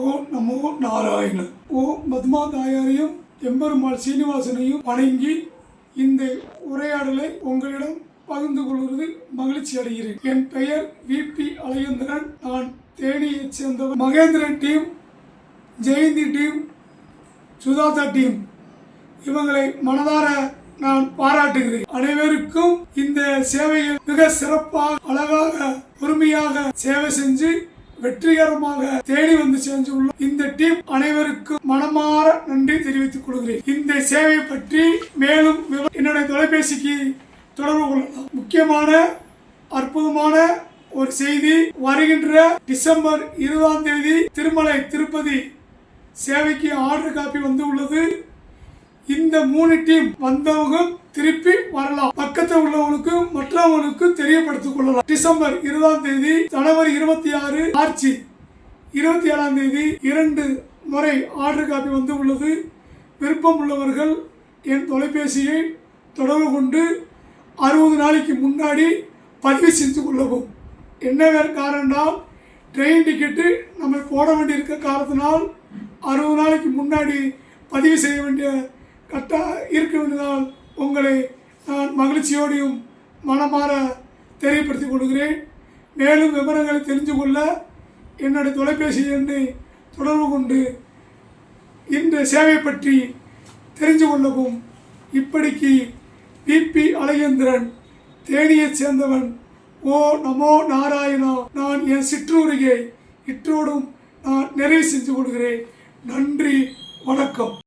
ஓ நமோ நாராயணன் ஓ பத்மா தாயாரையும் எம்பெருமாள் சீனிவாசனையும் வணங்கி இந்த உரையாடலை உங்களிடம் பகிர்ந்து கொள்வது மகிழ்ச்சி அடைகிறேன். என் பெயர் விபி அலையந்திரன். நான் தேனியைச் சேர்ந்தவர் Mahendran team Jayanthi team சுதாதா team. இவங்களை மனதார நான் பாராட்டுகிறேன். அனைவருக்கும் இந்த சேவையை மிக சிறப்பாக அழகாக பொறுமையாக சேவை செஞ்சு வெற்றிகரமாக தேடி வந்து சேர்ந்துள்ள இந்த டீம் அனைவருக்கும் மனமாற நன்றி தெரிவித்துக் கொள்கிறேன். இந்த சேவை பற்றி மேலும் என்னுடைய தொலைபேசிக்கு தொடர்பு கொள்ளலாம். முக்கியமான அற்புதமான ஒரு செய்தி வருகின்ற டிசம்பர் இருபதாம் தேதி திருமலை திருப்பதி சேவைக்கு ஆர்டர் காப்பி வந்து உள்ளது. இந்த மூணு டீம் வந்தவங்க திருப்பி வரலாம். பக்கத்தில் உள்ளவங்களுக்கு உள்ளவனுக்கு தெரியப்படுத்திக் கொள்ளலாம். டிசம்பர் இருபதாம் தேதி ஜனவரி இருபத்தி ஆறு மார்ச் இருபத்தி ஏழாம் தேதி இரண்டு முறை ஆர்டர் காப்பி வந்து உள்ளது. விருப்பம் உள்ளவர்கள் என் தொலைபேசியை தொடர்பு கொண்டு அறுபது நாளைக்கு முன்னாடி பதிவு செஞ்சு கொள்ளவும். என்ன வேறு காரணம்னால் ட்ரெயின் டிக்கெட்டு நம்ம போட வேண்டியிருக்க காரணத்தினால் அறுபது நாளைக்கு முன்னாடி பதிவு செய்ய வேண்டிய கட்டாக இருக்க வேண்டியதால் உங்களை நான் மகிழ்ச்சியோடையும் மனமாற தெரியப்படுத்திக் கொள்கிறேன். மேலும் விவரங்களை தெரிந்து கொள்ள என்னுடைய தொலைபேசி எண்ணை தொடர்பு கொண்டு இந்த சேவை பற்றி தெரிந்து கொள்ளவும். இப்படிக்கு பிபி அழகேந்திரன் தேனியைச் சேர்ந்தவன். ஓ நமோ நாராயணா நான் என் சிற்றூரிகை. இற்றோடும் நான் நிறைவு செஞ்சு கொள்கிறேன். நன்றி வணக்கம்.